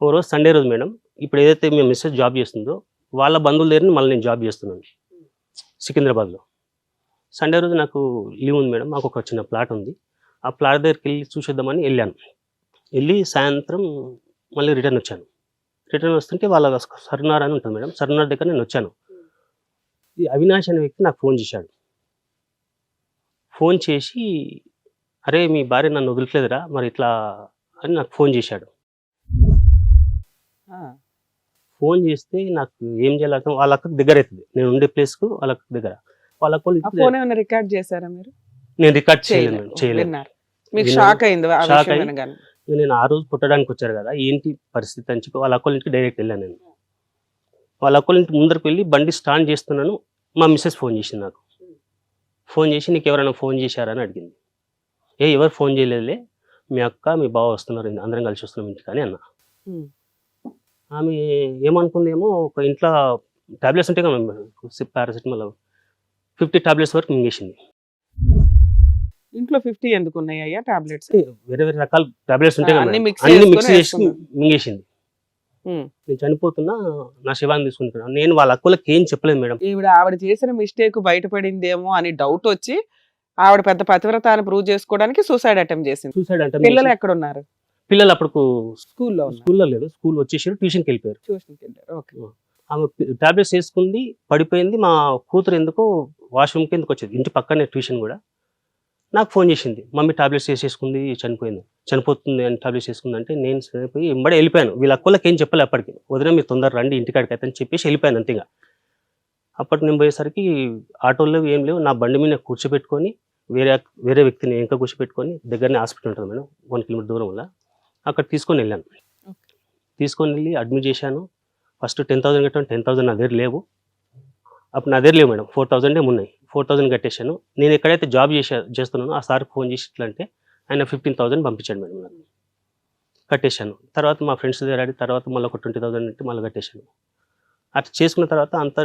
ఓ రోజు సండే రోజు మేడం ఇప్పుడు ఏదైతే మేము మిస్సెస్ జాబ్ చేస్తుందో వాళ్ళ బంధువుల దగ్గర మళ్ళీ నేను జాబ్ చేస్తున్నాను సికింద్రాబాద్లో. సండే రోజు నాకు లీవ్ ఉంది మేడం మాకు ఒక చిన్న ప్లాట్ ఉంది. ఆ ప్లాట్ దగ్గరికి వెళ్ళి చూసేద్దామని వెళ్ళాను. వెళ్ళి సాయంత్రం మళ్ళీ రిటర్న్ వచ్చాను. రిటర్న్ వస్తుంటే వాళ్ళ సర్నార్ అని ఉంటుంది మేడం సర్నార్ దగ్గర నేను వచ్చాను. ఈ అవినాష్ అనే వ్యక్తి నాకు ఫోన్ చేశాడు. ఫోన్ చేసి అరే మీ భార్య నన్ను వదిలిట్లేదురా మరి ఇట్లా అని నాకు ఫోన్ చేశాడు. ఫోన్ చేస్తే నాకు ఏం చేయాలి వాళ్ళ అక్కకి దగ్గర అవుతుంది. నేను ఉండే ప్లేస్కు వాళ్ళ అక్కకి దగ్గర. వాళ్ళ ఫోన్ ఏమైనా రికార్డ్ చేశారా మీరు? నేను రికార్డ్ చేయలేదు చేయలేదు. మీకు. షాక్ అయింది ఆ షాక్ ఇక నేను ఆ రోజు పుట్టడానికి వచ్చారు కదా ఏంటి పరిస్థితి అని చెప్పి వాళ్ళ అక్కల ఇంటికి డైరెక్ట్ వెళ్ళాను నేను. వాళ్ళ అక్కల ఇంటి ముందరకు వెళ్ళి బండి స్టాండ్ చేస్తున్నాను మా మిస్సెస్ ఫోన్ చేసింది నాకు. ఫోన్ చేసి నీకు ఎవరైనా ఫోన్ చేశారా? అని అడిగింది. ఏ ఎవరు ఫోన్ చేయలేదులే. మీ అక్క మీ బావ వస్తున్నారు అందరం కలిసి వస్తున్నాం ఇంటికి అని అన్న. ఆమె ఏమనుకుందేమో ఒక ఇంట్లో టాబ్లెట్స్ ఉంటాయి కదా పారాసిటమాల్ ఫిఫ్టీ టాబ్లెట్స్ వరకు మింగేసింది. ఇంట్లో ఫిఫ్టీ ఎందుకు ఉన్నాయి అయ్యా టాబ్లెట్స్ వేరే వేరే రకాల టాబ్లెట్స్ ఉంటాయి కదా అన్ని మిక్స్ చేసి. మింగేసింది. నేను చనిపోతున్నా నా శవాన్ని తీసుకుంటున్నాను నేను వాళ్ళ అక్కలకి ఏం చెప్పలేదు మేడం. ఈవిడ ఆవిడ చేసిన మిస్టేక్ బయటపడిందేమో అని డౌట్ వచ్చి ఆవిడ పెద్ద పతివ్రత అని ప్రూవ్ చేసుకోవడానికి సూసైడ్ అటెంప్ట్ చేసింది. సూసైడ్ అంటే పిల్లలు ఎక్కడ ఉన్నారు పిల్లలు అప్పుడు స్కూల్లో స్కూల్లో లేదు స్కూల్ వచ్చేసారు ట్యూషన్కి వెళ్ళిపోయారు. ట్యూషన్కి వెళ్ళారు. ఓకే. ఆమె టాబ్లెట్స్ వేసుకుంది పడిపోయింది మా కూతురు ఎందుకో వాష్రూమ్కి ఎందుకు వచ్చేది? ఇంటి పక్కనే ట్యూషన్ కూడా. నాకు ఫోన్ చేసింది మమ్మీ టాబ్లెట్స్ వేసేసుకుంది చనిపోయింది. చనిపోతుంది అని టాబ్లెట్స్ వేసుకుంది అంటే నేను చనిపోయి ఎంబడే వెళ్ళిపోయాను. వీళ్ళ అక్కలకి ఏం చెప్పలే అప్పటికి. వదిన మీరు తొందర రండి ఇంటికాడికి అయితే అని చెప్పేసి వెళ్ళిపోయాను అంతేగా అప్పటి నేను పోయేసరికి ఆటోలో ఏం లేవు నా బండి మీద కూర్చోబెట్టుకొని వేరే వేరే వ్యక్తిని ఇంకా కూర్చోబెట్టుకొని దగ్గరనే హాస్పిటల్ ఉంటుంది మేడం వన్ కిలోమీటర్ దూరం వల్ల అక్కడ తీసుకొని వెళ్ళాను. తీసుకొని వెళ్ళి అడ్మిట్ చేశాను. ఫస్ట్ టెన్ థౌసండ్ కట్టాను. టెన్ థౌసండ్ నా దగ్గర లేవు. అప్పుడు నా దగ్గర లేవు మేడం. ఫోర్ థౌసండ్ ఉన్నాయి. ఫోర్ థౌసండ్ కట్టేశాను. నేను ఎక్కడైతే జాబ్ చేసా చేస్తున్నానో ఆ సార్కి ఫోన్ చేసి ఇట్లా అంటే ఆయన ఫిఫ్టీన్ థౌసండ్ పంపించాడు మేడం నాకు కట్టేశాను. తర్వాత మా ఫ్రెండ్స్ దగ్గర అడిగి తర్వాత మళ్ళీ ఒక ట్వంటీ థౌసండ్ అంటే మళ్ళీ కట్టేశాను. అట్లా చేసుకున్న తర్వాత అంతా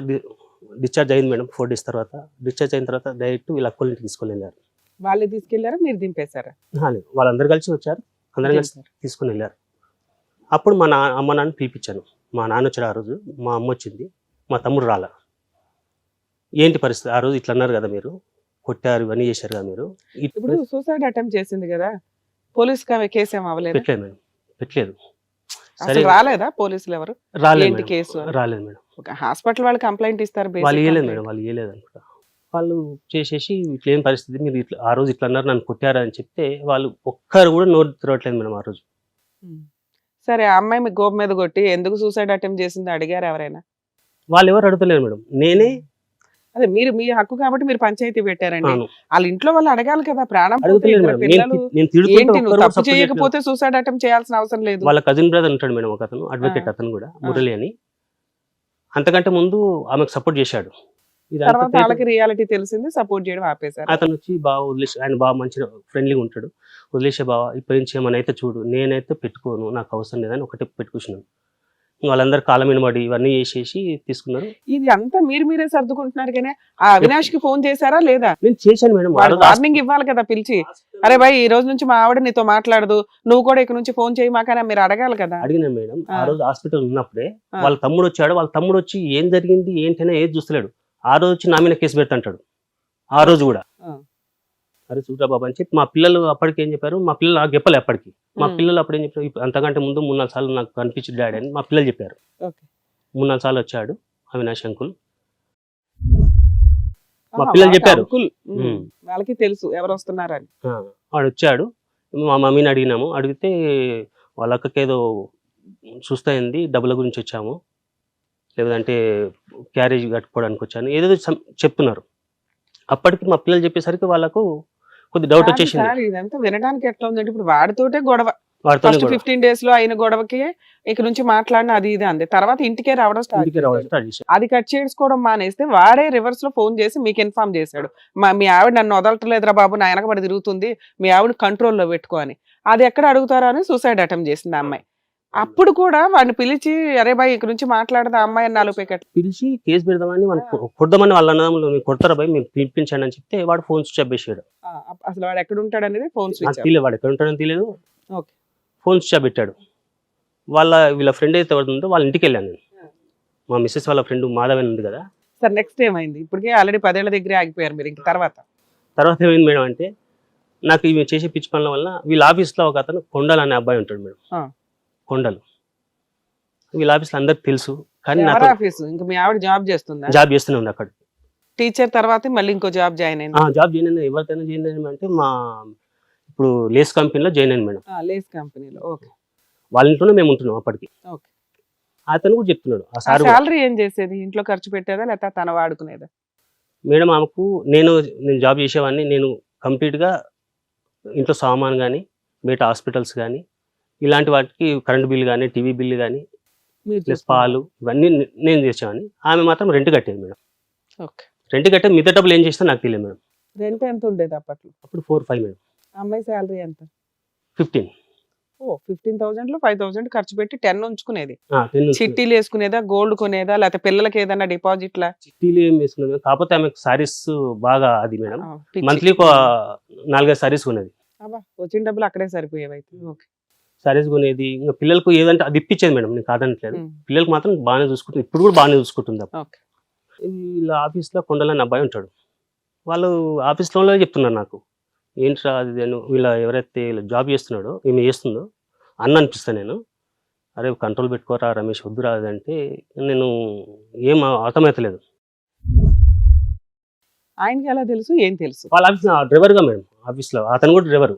డిశ్చార్జ్ అయింది మేడం ఫోర్ డేస్ తర్వాత. డిశ్చార్జ్ అయిన తర్వాత డైరెక్ట్ వీళ్ళ అక్కల ఇంటికి తీసుకొని వెళ్ళారు. వాళ్ళే తీసుకెళ్ళారా? మీరు దింపేశారా? లేదు. వాళ్ళందరూ కలిసి వచ్చారు. అందరం కలిసి. తీసుకుని వెళ్ళారు. అప్పుడు మా నా అమ్మ నాన్న పిలిపించాను. మా నాన్న వచ్చాడు ఆ రోజు మా అమ్మ వచ్చింది మా తమ్ముడు రాల. ఏంటి పరిస్థితి? ఆ రోజు ఇట్లా అన్నారు కదా మీరు కొట్టారు ఇవన్నీ చేశారు కదా మీరు. ఇప్పుడు సూసైడ్ అటెంప్ట్ చేసింది కదా పోలీస్ కేసు ఏం అవ్వలేదు? పెట్టలేదు మేడం పెట్టలేదు. సరే. అసలు రాలేదా పోలీసులు ఎవరు? రాలేదు. కేసు? రాలేదు మేడం. హాస్పిటల్ వాళ్ళు కంప్లైంట్ ఇస్తారు వాళ్ళు ఇవ్వలేదు. మేడం వాళ్ళు ఇవ్వలేదు అనుకుంటా. వాళ్ళు చేసేసి ఇట్లా ఏం పరిస్థితి మీరు ఇట్లా ఆ రోజు ఇట్లా అన్నారు నన్ను కొట్టారా అని చెప్తే వాళ్ళు ఒక్కరు కూడా నోరు తిరగట్లేదు మేడం ఆ రోజు. సరే ఆ అమ్మాయి మీ గోపు మీద కొట్టి ఎందుకు సూసైడ్ అటెంప్ట్ చేసింది అడిగారు ఎవరైనా? వాళ్ళు ఎవరు అడుగుతలేరు మేడం. నేనే అదే మీరు మీ హక్కు కాబట్టి మీరు పంచాయతీ పెట్టారండి. అవును. వాళ్ళ ఇంట్లో వాళ్ళు అడగాలి కదా ప్రాణం పోతే అడుగుతలేరు ఇద్దరు మేడం. నేను పిల్లలు నేను తిడుతుంటే ఏంటి నువ్వు ఒక్కరు తప్పు support చేయట్లేదు. చేయకపోతే సూసైడ్ అటెంప్ట్ చేయాల్సిన అవసరం లేదు. వాళ్ళ కజిన్ బ్రదర్ ఉంటాడు మేడం ఒక అతను అడ్వకేట్. అతను కూడా మురళి అని. అంతకంటే ముందు ఆమెకు సపోర్ట్ చేశాడు. తర్వాత వాళ్ళకి రియాలిటీ తెలిసింది సపోర్ట్ చేయడం ఆపేశారు. అతను వచ్చి బాగా వదిలేసి ఆయన బాగా మంచిగా ఫ్రెండ్లీగా ఉంటాడు. వదిలేసే బాగా ఇప్పటి నుంచి ఏమైనా అయితే చూడు నేనైతే పెట్టుకోను నాకు అవసరం లేదని ఒకటే పెట్టుకుంటున్నాను వాళ్ళందరూ కాలం వినబడి ఇవన్నీ చేసేసి తీసుకున్నారు. ఇది అంతా మీరు మీరే సర్దుకుంటున్నారు కానీ ఆ అవినాష్కి ఫోన్ చేశారా లేదా? నేను చేశాను మేడం వార్నింగ్ ఇవ్వాలి కదా పిలిచి. అరే భాయ్ ఈ రోజు నుంచి మా ఆవిడ నీతో మాట్లాడదు నువ్వు కూడా ఇక్కడ నుంచి ఫోన్ చేయి మాకనే మీరు అడగాలి కదా. అడిగినాను మేడం ఆ. రోజు హాస్పిటల్ ఉన్నప్పుడే. వాళ్ళ తమ్ముడు వచ్చాడు వాళ్ళ తమ్ముడు వచ్చి ఏం జరిగింది ఏంటనే ఏది చూస్తలేడు. ఆ రోజు వచ్చి నా మీద కేసు పెడతాంటాడు. ఆ రోజు కూడా. అరే చూడరా బాబా అని చెప్పి మా పిల్లలు అప్పటికి ఏం చెప్పారు? మా పిల్లలు నాకు చెప్పలే అప్పటికి. మా. పిల్లలు అప్పుడు ఏం చెప్పారు? "ఇప్పుడు అంతకంటే ముందు మూడు నాలుగు సార్లు నాకు కనిపించింది డాడీ అని మా పిల్లలు చెప్పారు. మూడు నాలుగు సార్లు వచ్చాడు అవినాష్ అంకుల్. మా పిల్లలు చెప్పారు. వాళ్ళకి తెలుసు ఎవరు వస్తున్నారని. వాడు వచ్చాడు. మా మమ్మీని అడిగినాము. అడిగితే వాళ్ళ అక్కకి ఏదో చూస్తాయింది డబ్బుల గురించి వచ్చాము. లేదంటే క్యారేజ్ కట్టుకోవడానికి వచ్చాను. ఏదో some- చెప్తున్నారు. అప్పటికి మా పిల్లలు చెప్పేసరికి వాళ్ళకు కొద్ది డౌట్ వచ్చేసింది. ఇదంతా వినడానికి ఎట్లా ఉందంటే ఇప్పుడు వాడితోటే గొడవ. ఫస్ట్. ఫిఫ్టీన్ డేస్లో అయిన గొడవకి ఇక నుంచి మాట్లాడిన అది ఇది అంది. తర్వాత ఇంటికే రావడం. అది కట్ చేసుకోవడం మానేస్తే వాడే రివర్స్లో ఫోన్ చేసి మీకు ఇన్ఫార్మ్ చేశాడు. మా మీ ఆవిడ నన్ను వదలట్లేదురా బాబు నా వెనకబడి తిరుగుతుంది మీ ఆవిడ కంట్రోల్లో పెట్టుకో అని. అది ఎక్కడ అడుగుతారో అని సూసైడ్ అటెంప్ట్ చేసింది అమ్మాయి. అప్పుడు కూడా వాడిని పిలిచి అరే బాయ్ ఇక్కడ నుంచి మాట్లాడదా అమ్మాయి? అని నాలుగు పేకెట్ పిలిచి కేసు పెడదామని వాళ్ళు కొ- కొడదామని వాళ్ళ అన్నదమ్ములు "మీరు కొడతారా భయ్ మీరు పిలిపించండి అని చెప్తే వాడు ఫోన్ స్విచ్ ఆఫ్ చేసాడు అసలు వాడు ఎక్కడ ఉంటాడు అనేది ఫోన్ స్విచ్ తెలియదు వాడు ఎక్కడ ఉంటాడని తెలియదు. ఓకే. ఫోన్ స్విచ్ ఆఫ్ పెట్టాడు. వాళ్ళ వీళ్ళ ఫ్రెండ్ అయితే ఎవరు ఉందో వాళ్ళ ఇంటికి వెళ్ళాను నేను. మా మిస్సెస్ వాళ్ళ ఫ్రెండ్ మాధవన్ ఉంది కదా. సార్ నెక్స్ట్ ఏమైంది? ఇప్పటికే ఆల్రెడీ పదేళ్ళ దగ్గరే ఆగిపోయారు మీరు ఇంక తర్వాత? తర్వాత ఏమైంది మేడం అంటే నాకు ఇవి చేసే పిచ్చి పనుల వల్ల వీళ్ళ ఆఫీస్లో ఒక అతను కొండలు అనే అబ్బాయి ఉంటాడు మేడం. కొండలు. వీళ్ళ ఆఫీస్లో అందరికి తెలుసు. కానీ నాకు ఆఫీసు? ఇంకా మీ ఆవిడ జాబ్ చేస్తుందా? జాబ్ చేస్తూనే ఉంది అక్కడ. టీచర్ తర్వాత మళ్ళీ ఇంకో జాబ్ జాయిన్ అయింది. జాబ్ జాయిన్ అయింది. ఎవరికైనా జాయిన్ అయింది అంటే మా ఇప్పుడు లేస్ కంపెనీలో జాయిన్ అయింది మేడం. లేస్ కంపెనీలో. ఓకే. వాళ్ళ ఇంట్లోనే మేము ఉంటున్నాం అప్పటికి. ఓకే. అతను కూడా చెప్తున్నాడు. ఆ సార్ శాలరీ ఏం చేసేది? ఇంట్లో ఖర్చు పెట్టేదా? లేకపోతే తన వాడుకునేదా? మేడం ఆమెకు నేను నేను జాబ్ చేసేవాడిని. నేను కంప్లీట్గా ఇంట్లో సామాన్ కానీ బయట హాస్పిటల్స్ కానీ ఇలాంటి వాటికి కరెంట్ బిల్ కానీ టీవీ బిల్ కానీ ప్లస్ పాలు ఇవన్నీ నేను చేసేవాడిని. ఆమె మాత్రం రెంట్ కట్టేది మేడం. ఓకే. రెంట్ కట్టే మిగతా డబ్బులు ఏం చేస్తా నాకు తెలియదు మేడం. రెంట్ ఎంత ఉండేది అప్పట్లో? అప్పుడు ఫోర్ ఫైవ్ మేడం. అమ్మాయి శాలరీ ఎంత? ఫిఫ్టీన్. ఓ ఫిఫ్టీన్ థౌసండ్లో ఫైవ్ థౌసండ్ ఖర్చు పెట్టి టెన్ ఉంచుకునేది. చిట్టీలు వేసుకునేదా గోల్డ్ కొనేదా లేకపోతే పిల్లలకి ఏదైనా డిపాజిట్ లా చిట్టీలు ఏం వేసుకున్నది కాకపోతే ఆమెకు సారీస్ బాగా అది మేడం. మంత్లీ నాలుగైదు సారీస్ కొనేది. వచ్చిన డబ్బులు అక్కడే సరిపోయేవి అయితే ఓకే. సారీస్ కొనేది ఇంకా పిల్లలకు ఏదంటే అది ఇప్పించేది మేడం నేను కాదనట్లేదు. పిల్లలకు మాత్రం బాగానే చూసుకుంటుంది ఇప్పుడు కూడా బాగానే చూసుకుంటుంది వీళ్ళ ఆఫీస్లో కొండలని అబ్బాయి ఉంటాడు. వాళ్ళు ఆఫీస్లో చెప్తున్నారు నాకు ఏంట్రా అది అని వీళ్ళ ఎవరైతే వీళ్ళ జాబ్ చేస్తున్నాడో ఈమె చేస్తుందో అన్న అనిపిస్తా నేను. అరే కంట్రోల్ పెట్టుకోరా రమేష్ వద్దురా అది అంటే నేను ఏం అర్థమవుతలేదు ఆయనకి ఎలా తెలుసు ఏం తెలుసు? వాళ్ళ ఆఫీస్ డ్రైవర్గా మేడం ఆఫీస్లో అతను కూడా డ్రైవర్.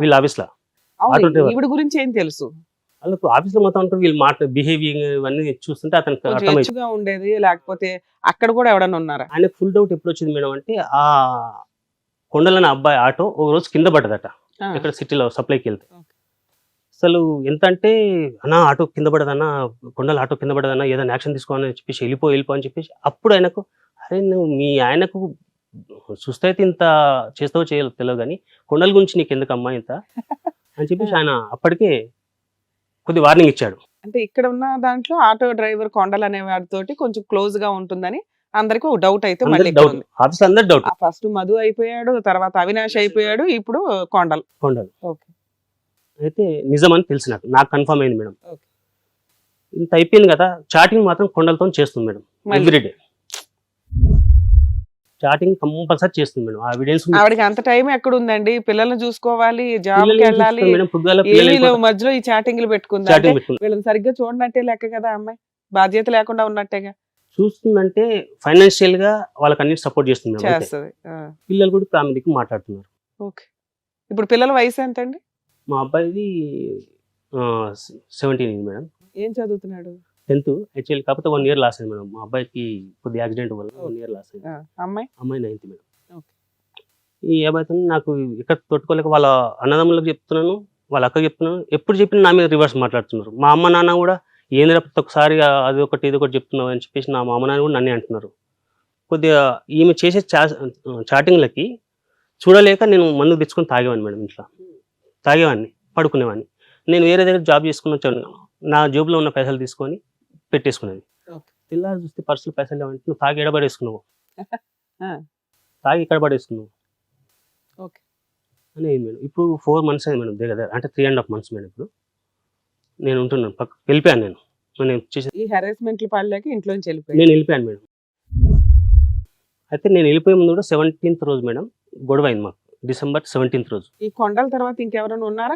వీళ్ళ ఆఫీస్లో. ఈవిడ గురించి ఏం తెలుసు? వాళ్ళకు ఆఫీస్లో మొత్తం ఉంటారు వీళ్ళు మాట బిహేవియర్ ఇవన్నీ చూస్తుంటే అతనికి ఉండేది లేకపోతే అక్కడ కూడా ఎవడన్నా ఉన్నారా? ఆయన ఫుల్ డౌట్ ఎప్పుడు వచ్చింది మేడం అంటే ఆ కొండలని అబ్బాయి ఆటో ఒక రోజు కింద పడ్డదట ఇక్కడ సిటీలో సప్లైకి వెళ్తే. అసలు ఎంత అంటే అన్నా ఆటో కింద పడదన్నా కొండల ఆటో కింద పడదన్నా ఏదైనా యాక్షన్ తీసుకోవాలని చెప్పేసి వెళ్ళిపో వెళ్ళిపో అని చెప్పేసి అప్పుడు ఆయనకు అరే నువ్వు మీ ఆయనకు చూస్తే అయితే ఇంత చేస్తావో చేయాలో తెలియదు కానీ కొండల గురించి నీకు ఎందుకు అమ్మా ఇంత? అని చెప్పేసి ఆయన అప్పటికే కొద్ది వార్నింగ్ ఇచ్చాడు. అంటే ఇక్కడ ఉన్న దాంట్లో ఆటో డ్రైవర్ కొండలు అనే వాడితోటి కొంచెం క్లోజ్గా ఉంటుందని అందరికి ఒక డౌట్ అయితే మళ్ళీ డౌట్ ఆఫీస్ అందరు డౌట్ ఫస్ట్ మధు అయిపోయాడు తర్వాత అవినాష్ అయిపోయాడు ఇప్పుడు కొండలు. కొండలు. ఓకే. అయితే నిజమని తెలిసి నాకు నాకు కన్ఫర్మ్ అయింది మేడం. ఇంత అయిపోయింది కదా చాటింగ్ మాత్రం కొండలతో చేస్తుంది మేడం. ఎవ్రీడే చాటింగ్ కంపల్సరీ చేస్తుంది మేడం. ఆ ఎవిడెన్స్ ఆవిడకి అంత టైం ఎక్కడ ఉందండి. పిల్లల్ని చూసుకోవాలి జాబ్కి వెళ్ళాలి. మధ్యలో ఈ చాటింగ్లు పెట్టుకుందా వీళ్ళని సరిగ్గా చూడనట్టే లెక్క కదా అమ్మాయి. బాధ్యత లేకుండా ఉన్నట్టేగా. చూస్తుందంటే ఫైనాన్షియల్గా వాళ్ళకి అన్ని సపోర్ట్ చేస్తుంది పిల్లలు కూడా దిక్కు మాట్లాడుతున్నారు. ఓకే. ఇప్పుడు పిల్లల వయసు ఎంత అండి మా అబ్బాయిది సెవెంటీన్ మేడం. ఏం చదువుతున్నాడు? టెన్త్ యాక్చువల్లీ కాకపోతే వన్ ఇయర్ లాస్ అయింది మేడం. మా అబ్బాయికి కొద్ది యాక్సిడెంట్ వల్ల వన్ ఇయర్ లాస్ అయింది. అమ్మాయి? అమ్మాయి నైన్త్ మేడం. ఈ ఏమైతే నాకు ఇక్కడ తట్టుకోలేక వాళ్ళ అన్నదమ్ములకు చెప్తున్నాను వాళ్ళ అక్కకి చెప్తున్నాను. ఎప్పుడు చెప్పినా నా మీద రివర్స్ మాట్లాడుతున్నారు. మా అమ్మ నాన్న కూడా ఏందిరా ప్రతి ఒక్కసారి అది ఒకటి ఇది ఒకటి చెప్తున్నావు అని చెప్పేసి నా మా అమ్మ నాన్న కూడా నన్నే అంటున్నారు. కొద్దిగా ఈమె చేసే చాటింగ్లకి చూడలేక నేను మందు తెచ్చుకొని తాగేవాడిని మేడం ఇంట్లో. తాగేవాడిని పడుకునేవాడిని. నేను వేరే దగ్గర జాబ్ చేసుకుని వచ్చాను. నా జేబులో ఉన్న పైసలు తీసుకొని పెట్టేసుకునేది. తెల్లారి చూస్తే పర్సులు పైసలు లేవంటే నువ్వు తాగి ఎడబడేసుకున్నావు. తాగి ఇక్కడ పడేసుకున్నావు? ఓకే. అని అయింది మేడం ఇప్పుడు ఫోర్ మంత్స్ అయింది మేడం దగ్గర అంటే three and half months madam ఇప్పుడు. నేను ఉంటున్నాను పక్క వెళ్ళిపోయాను నేను. నేను చేసి ఈ హెరాస్మెంట్లు పడలేక ఇంట్లోంచి నేను వెళ్ళిపోయాను మేడం అయితే నేను వెళ్ళిపోయే ముందు కూడా సెవెంటీన్త్ రోజు మేడం గొడవ అయింది మాకు. డిసెంబర్ సెవెంటీన్త్ రోజు. ఈ కొండల తర్వాత ఇంకెవరైనా ఉన్నారా.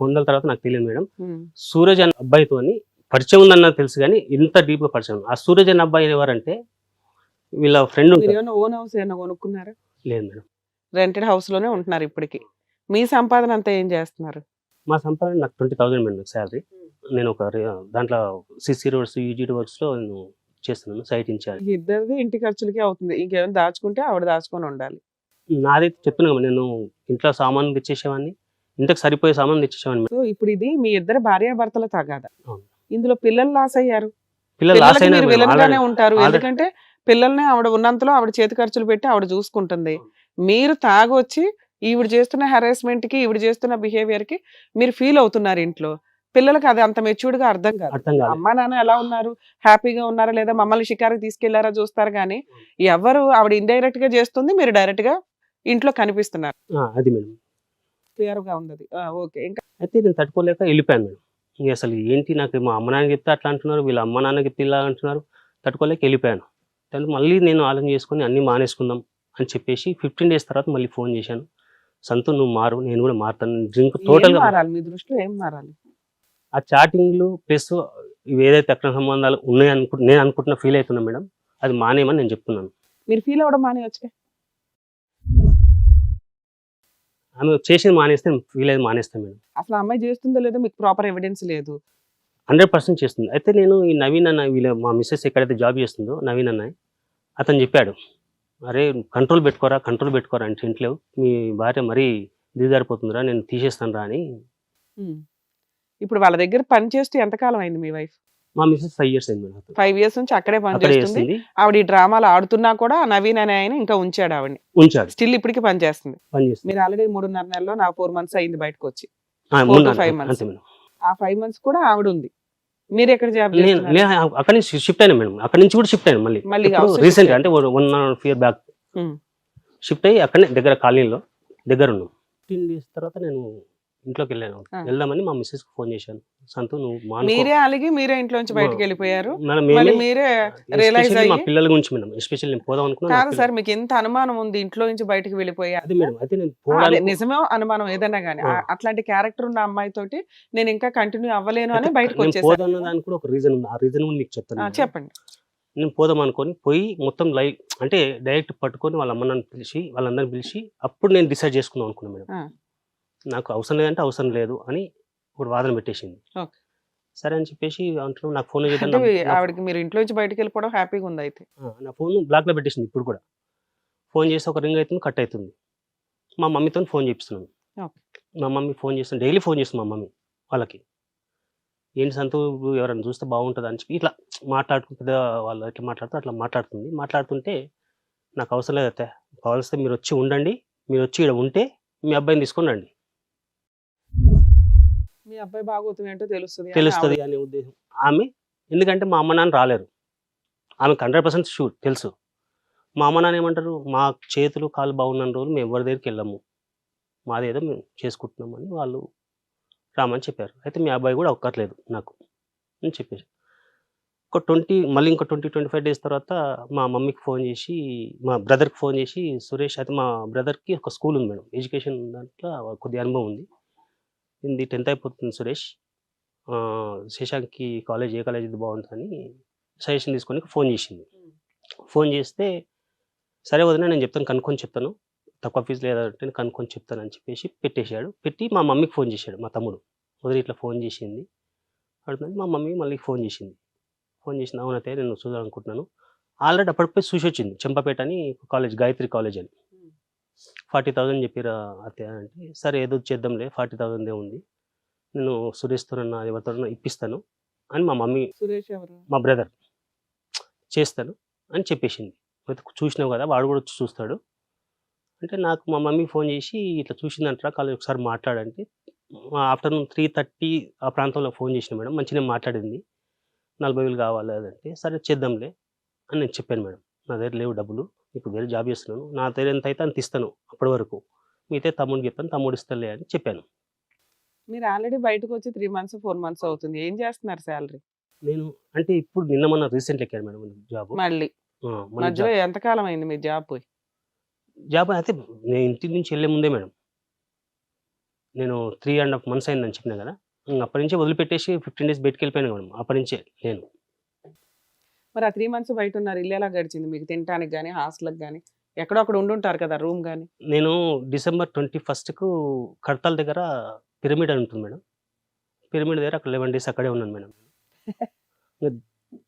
కొండల తర్వాత నాకు తెలియదు మేడం సూరజ్ అనే అబ్బాయితో పరిచయం ఉందన్న తెలుసు కానీ ఇంత డీప్గా పరిచయం. ఆ సూరజ్ అనే అబ్బాయి ఎవరంటే వీళ్ళ ఫ్రెండ్ ఓన్ హౌస్ ఏమైనా కొనుక్కున్నారా? లేదు మేడం. రెంటెడ్ హౌస్లోనే ఉంటున్నారు ఇప్పటికి. మీ సంపాదన అంతా ఏం చేస్తున్నారు? మా సంపాదన నాకు ట్వంటీ థౌసండ్ మేడం శాలరీ నేను ఒక దాంట్లో సిసి రోడ్స్ యూజీ వర్క్స్లో నేను చేస్తున్నాను సైట్ ఇన్ఛార్జ్ ఇద్దరిది ఇంటి ఖర్చులకే అవుతుంది. ఇంకేమైనా దాచుకుంటే ఆవిడ దాచుకొని ఉండాలి. నాదైతే చెప్తున్నాను కదా, నేను ఇంట్లో సామాన్ తెచ్చేసేవాడిని ఇంటికి సరిపోయే సామాన్ తెచ్చేసేవాడిని ఇప్పుడు ఇది మీ ఇద్దరు భార్యాభర్తల తగాదా? అవును. ఇందులో పిల్లలు లాస్ అయ్యారు. పిల్లలు లాస్ పిల్లలకి అయినా మీరు మేడం, విలన్ గానే already- ఉంటారు ఎందుకంటే పిల్లల్ని ఆవిడ ఉన్నంతలో ఆవిడ చేతి ఖర్చులు పెట్టి ఆవిడ చూసుకుంటుంది. మీరు తాగొచ్చి ఈవిడ చేస్తున్న హెరాస్మెంట్కి ఈవిడ చేస్తున్న బిహేవియర్కి మీరు ఫీల్ అవుతున్నారు ఇంట్లో. పిల్లలకి అది అంత మెచ్యూర్డ్గా అర్థం కాదు. అమ్మా నాన్న ఎలా ఉన్నారు? హ్యాపీగా ఉన్నారా? లేదా మమ్మల్ని షికారికి తీసుకెళ్ళారా? చూస్తారు కానీ ఎవరు ఆవిడ ఇండైరెక్ట్గా చేస్తుంది మీరు డైరెక్ట్గా ఇంట్లో కనిపిస్తున్నారు. అది మేడం. క్లియర్గా ఉంది ఓకే. ఇంకా అయితే నేను తట్టుకోలేక వెళ్ళిపోయాను మేడం. ఇంక అసలు ఏంటి నాకు మా అమ్మ నాన్న చెప్తే అట్లా అంటున్నారు వీళ్ళ అమ్మ నాన్న చెప్తే ఇలా అంటున్నారు తట్టుకోలేక వెళ్ళిపోయాను. దానికి మళ్ళీ నేను ఆలోచన చేసుకొని అన్నీ మానేసుకుందాం అని చెప్పేసి ఫిఫ్టీన్ డేస్ తర్వాత మళ్ళీ ఫోన్ చేశాను. సంతు నువ్వు మారు నేను కూడా మారుతాను. డ్రింక్ టోటల్గా మారాలి? మీ దృష్టిలో ఏం మారాలి? ఆ చాటింగ్లు ప్లస్ ఇవి ఏదైతే అక్రమ సంబంధాలు ఉన్నాయి అనుకు నేను అనుకుంటున్న ఫీల్ అవుతున్నా మేడం అది మానేయమని నేను చెప్తున్నాను. మీరు ఫీల్ అవ్వడం మానేయొచ్చు? ఆమె చేసింది మానేస్తే ఫీల్ అయ్యేది మానేస్తాను మేడం. అసలు అమ్మాయి చేస్తుందో లేదో మీకు ప్రాపర్ ఎవిడెన్స్ లేదు. హండ్రెడ్ పర్సెంట్ చేస్తుంది. అయితే నేను ఈ నవీన్ అన్న వీళ్ళ మా మిస్సెస్ ఎక్కడైతే జాబ్ చేస్తుందో నవీన్ అన్న అతను చెప్పాడు అరే కంట్రోల్ పెట్టుకోరా కంట్రోల్ పెట్టుకోరా అంటే ఇంట్లో మీ భార్య మరీ దిగజారిపోతుందిరా నేను తీసేస్తాను రా అని. ఇప్పుడు వాళ్ళ దగ్గర పని చేస్తూ ఎంతకాలం అయింది మీ వైఫ్ మా మిస్సెస్ ఫైవ్ ఇయర్స్ అయింది మేడం ఫైవ్ ఇయర్స్ నుంచి అక్కడే పని అక్కడే చేస్తుంది. చేస్తుంది ఆవిడ ఈ డ్రామాలు ఆడుతున్నా కూడా నవీన్ అనే ఆయన ఇంకా ఉంచాడు ఆవిడని. ఉంచాడు. స్టిల్ ఇప్పటికి పని చేస్తుంది. పని చేస్తుంది. మీరు ఆల్రెడీ మూడున్నర నెలలో నా ఫోర్ మంత్స్ అయింది బయటకు వచ్చి. అంతే మేడం. ఆ ఫైవ్ మంత్స్ కూడా ఆవిడ ఉంది. మీరు ఎక్కడ జాబ్ అక్కడి నుంచి షిఫ్ట్ అయినా మేడం. అక్కడి నుంచి కూడా షిఫ్ట్ అయినా మళ్ళీ. మళ్ళీ రీసెంట్. అంటే వన్ ఇయర్ బ్యాక్. షిఫ్ట్ అయ్యి అక్కడనే దగ్గర కాలనీలో దగ్గర ఉన్నాం. ఫిఫ్టీన్ డేస్ తర్వాత నేను ఇంట్లోకి వెళ్ళాను. వెళ్దామని మా మిస్సెస్ ఫోన్ చేశాను సంతు నువ్వు. మీరే అలిగి మీరే ఇంట్లో నుంచి బయటకు వెళ్ళిపోయారు మీరే మా పిల్లల గురించి మేడం ఎస్పెషల్లీ నేను పోదాం అనుకున్నా నా కాదు సార్ మీకు ఎంత అనుమానం ఉంది ఇంట్లో నుంచి బయటకు వెళ్ళిపోయా అదే మేడం అయితే నేను పోవడానికి నిజమే అనుమానం ఏదైనా. ఆ- అట్లాంటి క్యారెక్టర్ ఉన్న అమ్మాయి తోటి నేను ఇంకా కంటిన్యూ అవ్వలేను అని బయటకు వచ్చేసాను పోదాం దానికి కూడా ఒక రీజన్ ఉంది ఆ రీజన్ మీకు చెప్తాను. చెప్పండి నేను పోదాం అనుకొని పోయి మొత్తం లైవ్ అంటే డైరెక్ట్ పట్టుకొని వాళ్ళ అమ్మ నాన్న పిలిచి వాళ్ళందరిని పిలిచి అప్పుడు నేను డిసైడ్ చేసుకుందాం అనుకున్నాను మేడం. నాకు అవసరం లేదంటే అవసరం లేదు అని ఒక వాదన పెట్టేసింది. సరే అని చెప్పేసి అంటున్నాను నాకు ఫోన్ అంటే ఆవిడకి మీరు ఇంట్లో నుంచి బయటకు వెళ్ళిపోవడం హ్యాపీగా ఉంది అయితే. నా ఫోన్ బ్లాక్లో పెట్టేసింది ఇప్పుడు కూడా. ఫోన్ చేసి ఒక రింగ్ అవుతుంది కట్ అవుతుంది. మా మమ్మీతో ఫోన్ చేపిస్తున్నాను. మా మమ్మీ ఫోన్ చేస్తాను డైలీ ఫోన్ చేస్తుంది మా మమ్మీ వాళ్ళకి. ఏంటి సంతూ ఎవరైనా చూస్తే బాగుంటుంది అని చెప్పి ఇట్లా మాట్లాడుకుంటే పెద్ద వాళ్ళు ఎట్లా మాట్లాడుతూ అట్లా మాట్లాడుతుంది. మాట్లాడుతుంటే నాకు అవసరం లేదు అత్తే కావాల్స్తే మీరు వచ్చి ఉండండి మీరు వచ్చి ఇక్కడ ఉంటే మీ అబ్బాయిని తీసుకొని రండి. మీ అబ్బాయి బాగోతం ఏంటో తెలుస్తుంది. తెలుస్తుంది. అనే ఉద్దేశం. ఆమె ఎందుకంటే మా అమ్మ నాన్న రాలేరు. ఆమెకు హండ్రెడ్ పర్సెంట్ షూర్ తెలుసు. మా అమ్మ నాన్న ఏమంటారు? మా చేతులు కాలు బాగున్న రోజులు మేము ఎవరి దగ్గరికి వెళ్ళము. మాదేదో మేము చేసుకుంటున్నామని వాళ్ళు రామని చెప్పారు. అయితే మీ అబ్బాయి కూడా ఒక్కట్లేదు నాకు అని చెప్పేసి. ఒక ట్వంటీ మళ్ళీ ఇంకో ట్వంటీ ట్వంటీ ఫైవ్ డేస్ తర్వాత మా మమ్మీకి ఫోన్ చేసి మా బ్రదర్కి ఫోన్ చేసి సురేష్ అయితే మా బ్రదర్కి ఒక స్కూల్ ఉంది మేడం. ఎడ్యుకేషన్ దాంట్లో కొద్ది అనుభవం ఉంది. ఇది టెన్త్ అయిపోతుంది సురేష్. శశాంక్కి కాలేజ్ ఏ కాలేజ్ ఇది బాగుంటుందని సజెషన్ తీసుకొని ఫోన్ చేసింది. ఫోన్ చేస్తే సరే వదిన నేను చెప్తాను కనుక్కొని చెప్తాను. తక్కువ ఫీజు లేదంటే నేను కనుక్కొని చెప్తాను అని చెప్పేసి పెట్టేశాడు. పెట్టి మా మమ్మీకి ఫోన్ చేశాడు మా తమ్ముడు. వదిలి ఇట్లా ఫోన్ చేసింది. అడుగుతుంది మా మమ్మీ మళ్ళీ ఫోన్ చేసింది. ఫోన్ చేసింది అవునైతే నేను చూడాలనుకుంటున్నాను ఆల్రెడీ అప్పటిపోయి చూసి వచ్చింది చెంపపేట అని కాలేజ్ గాయత్రి కాలేజ్ అని. ఫార్టీ థౌజండ్ చెప్పిరా అత్తయ్య అంటే సరే ఏదో చేద్దాంలే ఫార్టీ థౌజండ్ ఉంది. నేను సురేష్తోనన్నా ఎవరితోనన్నా ఇప్పిస్తాను అని మా మమ్మీ సురేష్ ఎవరు? మా బ్రదర్ చేస్తాను అని చెప్పేసింది. అయితే చూసినావు కదా వాడు కూడా వచ్చి చూస్తాడు. అంటే నాకు మా మమ్మీ ఫోన్ చేసి ఇట్లా చూసిందంటారా కాలేజ్ ఒకసారి మాట్లాడంటే ఆఫ్టర్నూన్ త్రీ థర్టీ ఆ ప్రాంతంలో ఫోన్ చేసిన మేడం మంచిగా మాట్లాడింది. నలభై వేలు కావాలి అదంటే సరే చేద్దాంలే అని నేను చెప్పాను మేడం. నా దగ్గర లేవు డబ్బులు. ఇప్పుడు వేరే జాబ్ చేస్తున్నాను నా దగ్గర ఎంత అయితే అంత ఇస్తాను అప్పటి వరకు. మిగతా తమ్ముడికి చెప్పాను తమ్ముడు ఇస్తలే అని చెప్పాను. మీరు ఆల్రెడీ బయటకు వచ్చి త్రీ మంత్స్ ఫోర్ మంత్స్ అవుతుంది. ఏం చేస్తున్నారు శాలరీ నేను అంటే ఇప్పుడు నిన్న మొన్న రీసెంట్ ఎక్కాను మేడం జాబ్ మళ్ళీ? మధ్యలో ఎంతకాలం అయింది మీ జాబ్ పోయి జాబ్ అయితే నేను ఇంటి నుంచి వెళ్ళే ముందే మేడం. నేను త్రీ అండ్ హాఫ్ మంత్స్ అయిందని చెప్పినా కదా అప్పటి నుంచి వదిలిపెట్టేసి ఫిఫ్టీన్ డేస్ బయటకు వెళ్ళిపోయాను మేడం. అప్పటి నుంచే నేను. మరి ఆ త్రీ మంత్స్ బయట ఉన్నారు ఇల్లు ఎలా గడిచింది. మీకు తినడానికి కానీ హాస్టల్కి కానీ ఎక్కడో అక్కడ ఉండుంటారు కదా రూమ్ కానీ నేను డిసెంబర్ ట్వంటీ ఫస్ట్కు కడతాల దగ్గర పిరమిడ్ అని ఉంటుంది మేడం. పిరమిడ్ దగ్గర అక్కడ లెవెన్ డేస్ అక్కడే ఉన్నాను మేడం.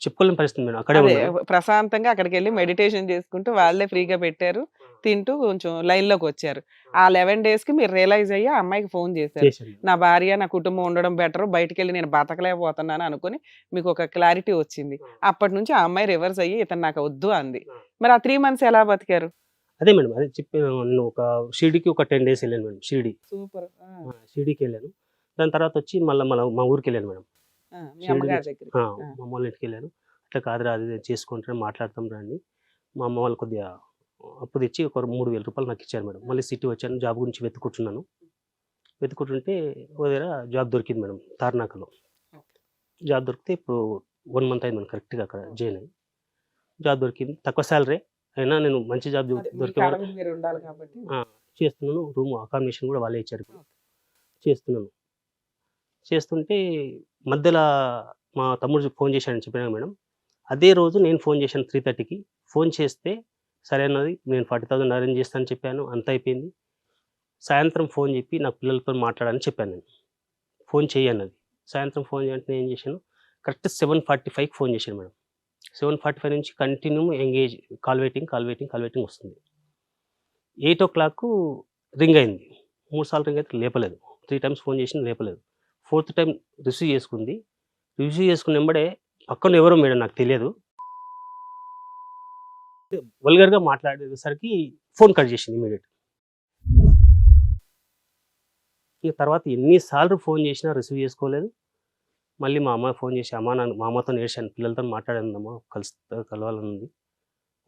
చెప్పుకోలేని పరిస్థితి మేడం. అక్కడే ప్రశాంతంగా అక్కడికి వెళ్ళి మెడిటేషన్ చేసుకుంటూ వాళ్ళే ఫ్రీగా పెట్టారు. తింటూ కొంచెం లైన్లోకి వచ్చారు ఆ లెవెన్ డేస్కి మీరు రియలైజ్ అయ్యి ఆ అమ్మాయికి ఫోన్ చేశారు. నా భార్య నా కుటుంబం ఉండడం బెటర్ బయటికి వెళ్ళి నేను బతకలేకపోతున్నాను అనుకుని మీకు ఒక క్లారిటీ వచ్చింది. అప్పటి నుంచి ఆ అమ్మాయి రివర్స్ అయ్యి ఇతను నాకు వద్దు అంది. మరి ఆ త్రీ మంత్స్ ఎలా బతికారు? అదే మేడం అదే చెప్పి నేను ఒక షిరిడికి ఒక టెన్ డేస్ వెళ్ళాను మేడం షిరిడి. సూపర్. షిరిడికి వెళ్ళాను. దాని తర్వాత వచ్చి మళ్ళీ మన మా ఊరికి వెళ్ళాను మేడం. మీ అమ్మ వాళ్ళ ఇంటికి వెళ్ళాను. అట్లా కాదురా అది ఇది చేసుకుంటాను మాట్లాడతాం రండి. మా అమ్మ వాళ్ళు కొద్దిగా అప్పు తెచ్చి ఒక మూడు వేల రూపాయలు నాకు ఇచ్చారు మేడం. మళ్ళీ సిటీ వచ్చాను జాబ్ గురించి వెతుకుంటున్నాను వెతుకుంటుంటే ఓ దగ్గర జాబ్ దొరికింది మేడం తార్నాకలో. జాబ్ దొరికితే ఇప్పుడు వన్ మంత్ అయింది మనం కరెక్ట్గా అక్కడ జాయిన్ అయ్యి. జాబ్ దొరికింది తక్కువ శాలరీ అయినా నేను మంచి జాబ్ దొరికే చేస్తున్నాను రూమ్ అకామిడేషన్ కూడా వాళ్ళే ఇచ్చారు. చేస్తున్నాను. చేస్తుంటే మధ్యలో మా తమ్ముడు ఫోన్ చేశాడని చెప్పినా మేడం. అదే రోజు నేను ఫోన్ చేశాను త్రీ థర్టీకి. ఫోన్ చేస్తే సరే అన్నది నేను ఫార్టీ థౌసండ్ అరేంజ్ చేస్తానని చెప్పాను అంత అయిపోయింది. సాయంత్రం ఫోన్ చెప్పి నా పిల్లలతో మాట్లాడాలని చెప్పాను నేను. ఫోన్ చేయన్నది సాయంత్రం ఫోన్ చేయాలంటే నేను ఏం చేశాను? కరెక్ట్ సెవెన్ ఫార్టీ ఫైవ్కి ఫోన్ చేశాను మేడం. సెవెన్ ఫార్టీ ఫైవ్ నుంచి continue engage call waiting call waiting call waiting వస్తుంది. ఎయిట్ ఓ క్లాక్ రింగ్ అయింది. మూడు సార్లు రింగ్ అయితే లేపలేదు. త్రీ టైమ్స్ ఫోన్ చేసిన లేపలేదు. ఫోర్త్ టైం రిసీవ్ చేసుకుంది. రిసీవ్ చేసుకున్న వెంబడే పక్కన ఎవరో మేడం నాకు తెలియదు. వల్గర్గా మాట్లాడేసరికి ఫోన్ కట్ చేసింది ఇమీడియట్ ఇక తర్వాత ఎన్నిసార్లు ఫోన్ చేసినా రిసీవ్ చేసుకోలేదు. మళ్ళీ మా అమ్మ ఫోన్ చేసి అమ్మ నన్ను మా అమ్మతో నేర్చాను పిల్లలతో మాట్లాడిందమ్మా కలిసి కలవాలని ఉంది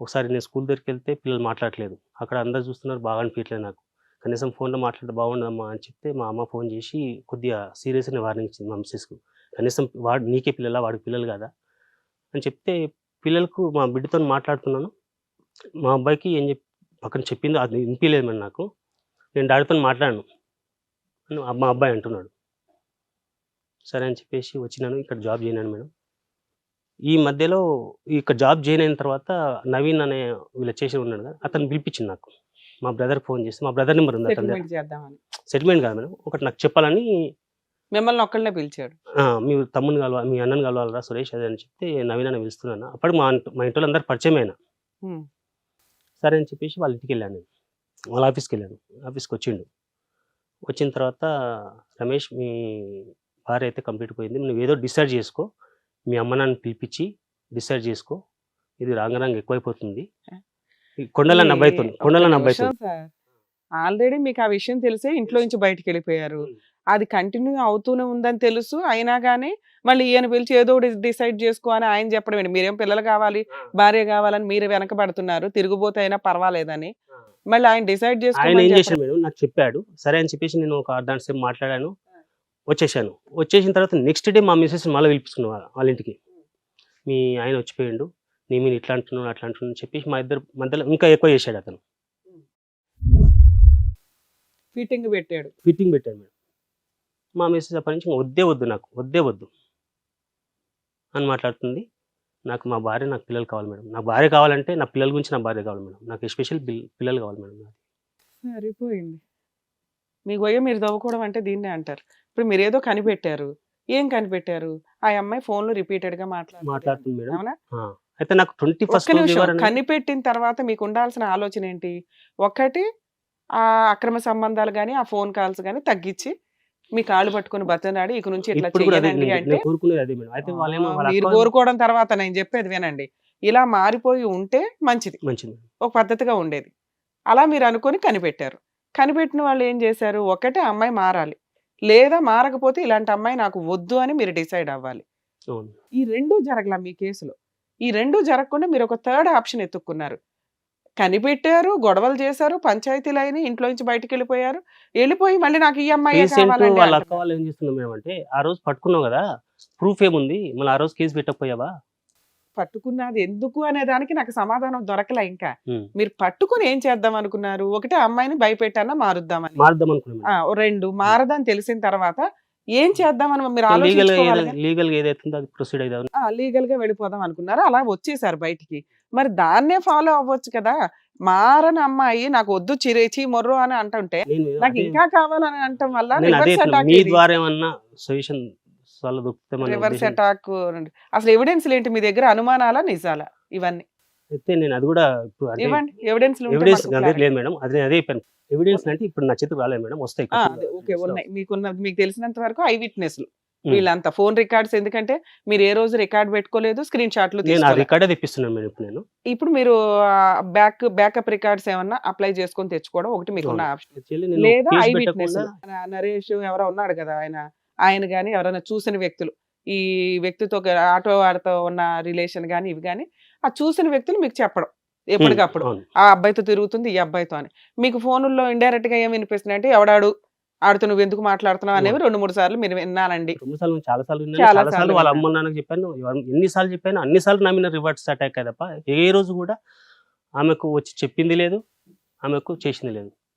ఒకసారి నేను స్కూల్ దగ్గరికి వెళ్తే పిల్లలు మాట్లాడలేదు అక్కడ అందరు చూస్తున్నారు బాగా అనిపించలేదు నాకు. కనీసం ఫోన్లో మాట్లాడితే బాగుండదమ్మా అని చెప్తే మా అమ్మ ఫోన్ చేసి కొద్దిగా సీరియస్గా వార్నింగ్ ఇచ్చింది మా మిస్సెస్కు కనీసం వాడు నీకే పిల్లలా? వాడికి పిల్లలు కదా? అని చెప్తే పిల్లలకు మా బిడ్డతో మాట్లాడుతున్నాను. మా అబ్బాయికి ఏం చెప్పి పక్కన చెప్పిందో అది వినిపించలేదు మరి నాకు. నేను డాడీతో మాట్లాడాను. అని మా అబ్బాయి అంటున్నాడు. సరే అని చెప్పేసి వచ్చినాను. ఇక్కడ జాబ్ చేయనాను మేడం. ఈ మధ్యలో ఇక్కడ జాబ్ జాయిన్ అయిన తర్వాత నవీన్ అనే వీళ్ళు చేసి ఉన్నాడు కదా అతను పిలిపించింది నాకు. మా బ్రదర్ ఫోన్ చేసి మా బ్రదర్ నెంబర్ ఉంది అతని సెటిల్మెంట్ కాదు మేడం. ఒకటి నాకు చెప్పాలని మిమ్మల్ని ఒక్కళ్ళనే పిలిచాడు. మీ తమ్ముని కలవాలి మీ అన్నని కలవాలరా సురేష్ అదే అని చెప్తే నవీన్ అని పిలుస్తున్నాను అప్పుడు మా మా ఇంట్లో అందరు పరిచయం అయినా. సరే అని చెప్పేసి వాళ్ళ ఇంటికి వెళ్ళాను నేను. వాళ్ళ ఆఫీస్కి వెళ్ళాను ఆఫీస్కి వచ్చిండు. వచ్చిన తర్వాత రమేష్ మీ భార్య అయితే కంప్లీట్ పోయింది. నువ్వు ఏదో డిసైడ్ చేసుకో. మీ అమ్మ నాన్న పిలిపించి డిసైడ్ చేసుకో. ఇది రాంగరాంగ్ ఎక్కువైపోతుంది. కొండల నవ్వుతుంది. కొండల నవ్వుతుంది. ఆల్రెడీ మీకు ఆ విషయం తెలిసే ఇంట్లో నుంచి బయటికి వెళ్ళిపోయారు. అది కంటిన్యూ అవుతూనే ఉందని తెలుసు. అయినా గానీ మళ్ళీ ఈయన పిలిచి ఏదో డిసైడ్ చేసుకో అని ఆయన చెప్పడం ఏంటి మీరేం పిల్లలు కావాలి భార్య కావాలని మీరు వెనకబడుతున్నారు. తిరుగుబోతే అయినా పర్వాలేదని. మళ్ళీ ఆయన డిసైడ్ ఆయన ఏం చేసుకోమని చేశాడు మేడం? నాకు చెప్పాడు. సరే అని చెప్పేసి నేను ఒక అర్ధాంట సేపు మాట్లాడాను. వచ్చేసాను. వచ్చేసిన తర్వాత నెక్స్ట్ డే మా మిస్సెస్ మళ్ళీ పిలిపించుకున్నాను వాళ్ళ- వాళ్ళ ఇంటికి. మీ ఆయన వచ్చిపోయిండు. నీ మీద ఇట్లా అంటున్నాను అట్లా అంటున్నాను అని చెప్పేసి మా ఇద్దరు మధ్యలో ఇంకా ఎక్కువ చేశాడు అతను. ఫిట్టింగ్ పెట్టాడు. ఫిట్టింగ్ పెట్టాడు మేడం. మా మిస్సెస్ అప్పటి నుంచి "ఇంకా వద్దే వద్దు నాకు వద్దే వద్దు అని మాట్లాడుతుంది. నాకు మా భార్య నాకు పిల్లలు కావాలి మేడం. నా భార్య కావాలంటే నా పిల్లల గురించి నా భార్య కావాలి మేడం. నాకు ఎస్పెషల్ పిల్లలు కావాలి మేడం నాకు. సరిపోయింది. మీ గొయ్య మీరు దవ్వుకోవడం అంటే దీన్నే అంటారు. ఇప్పుడు మీరు ఏదో కనిపెట్టారు. ఏం కనిపెట్టారు? ఆ అమ్మాయి ఫోన్లో రిపీటెడ్గా మాట్లాడుతుంది మేడం. అవునా. అయితే నాకు ట్వంటీ ఫస్ట్ కనిపెట్టిన తర్వాత మీకు ఉండాల్సిన ఆలోచన ఏంటి? ఒకటి ఆ అక్రమ సంబంధాలు కానీ ఆ ఫోన్ కాల్స్ కానీ తగ్గించి మీ కాళ్ళు పట్టుకుని బతనాడి ఇక నుంచి ఇట్లా నేను- అంటే మీరు కోరుకోవడం తర్వాత నేను చెప్పేది వినండి. ఇలా మారిపోయి ఉంటే మంచిది. మంచిది ఒక పద్ధతిగా ఉండేది. అలా మీరు అనుకొని కనిపెట్టారు. కనిపెట్టిన వాళ్ళు ఏం చేశారు? ఒకటే అమ్మాయి మారాలి. లేదా మారకపోతే ఇలాంటి అమ్మాయి నాకు వద్దు అని మీరు డిసైడ్ అవ్వాలి. ఈ రెండు జరగల మీ కేసులో? ఈ రెండు జరగకుండా మీరు ఒక థర్డ్ ఆప్షన్ ఎత్తుక్కున్నారు. కనిపెట్టారు గొడవలు చేశారు పంచాయతీలు అయినాయి ఇంట్లో నుంచి బయటికి వెళ్ళిపోయారు. వెళ్ళిపోయి మళ్ళీ నాకు ఈ అమ్మాయి వాళ్ళ అక్క. వాళ్ళు ఏం చేస్తున్నాం మేము అంటే ఆ రోజు పట్టుకున్నావు కదా ప్రూఫ్ ఏముంది? మళ్ళీ ఆ రోజు కేసు పెట్టకపోయావా? పట్టుకున్నది ఎందుకు అనే దానికి నాకు సమాధానం దొరకలే ఇంకా. మీరు పట్టుకుని ఏం చేద్దాం అనుకున్నారు? ఒకటే అమ్మాయిని భయపెట్టానా? మారుద్దామని. మారుద్దాం అనుకున్నాం ఆ, ఓ రెండు మారదని తెలిసిన తర్వాత ఏం చేద్దామని మీరు లీగల్ ఏదైతుందో అది ప్రొసీడ్ లీగల్గా వెళ్ళిపోదాం అనుకున్నారు. అలా వచ్చేసారు బయటికి. మరి దాన్నే ఫాలో అవ్వచ్చు కదా! మారని అమ్మాయి నాకు వద్దు చిరేచి మొర్రో అని అంటుంటే నాకు ఇంకా కావాలని అంటాం వల్ల రివర్స్. అటాక్ అసలు ఎవిడెన్స్ ఏంటి మీ దగ్గర? అనుమానాలా నిజాలా? ఇవన్నీ. అయితే నేను అది కూడా ఇవ్వండి. ఎవిడెన్స్ ఎవిడెన్స్ లేదు మేడం. అది అదే ఎవిడెన్స్ అంటే ఇప్పుడు నా చేతికి రాలేదు మేడం. వస్తాయి. మీకున్న మీకు తెలిసినంత వరకు ఐ విట్నెస్లు. వీళ్ళంతా ఫోన్ రికార్డ్స్ ఎందుకంటే మీరు ఏ రోజు రికార్డ్ పెట్టుకోలేదు స్క్రీన్ షాట్లు రికార్డే తెప్పిస్తున్నాను మేడం ఇప్పుడు నేను. ఇప్పుడు మీరు బ్యాక్ బ్యాకప్ రికార్డ్స్ ఏమన్నా అప్లై చేసుకొని తెచ్చుకోవడం ఒకటి. ఆప్షన్. నేను లేదా ఐ విట్నెస్ నరేష్ ఎవరో ఉన్నాడు కదా ఆయన ఆయన గాని ఎవరైనా చూసిన వ్యక్తులు ఈ వ్యక్తితో ఆటో వాడితో ఉన్న రిలేషన్ గాని ఇవి గాని ఆ చూసిన వ్యక్తులు మీకు చెప్పడం ఎప్పటికప్పుడు. ఆ అబ్బాయితో తిరుగుతుంది ఈ అబ్బాయితో అని. మీకు ఫోనుల్లో ఇండైరెక్ట్గా ఏం వినిపిస్తుంది అంటే ఎవడాడు? ఆడితో నువ్వు ఎందుకు మాట్లాడుతున్నావు అనేవి రెండు మూడు సార్లు మీరు విన్నానండి. రెండు సార్లు చాలా సార్లు చాలా సార్లు సార్లు వాళ్ళ. అమ్మ నాన్నకి చెప్పాను. ఎవ- ఎన్నిసార్లు చెప్పాను అన్నిసార్లు నా మీద రివర్స్ అటాక్ తప్ప ఏ రోజు కూడా ఆమెకు వచ్చి చెప్పింది లేదు ఆమెకు చేసింది లేదు.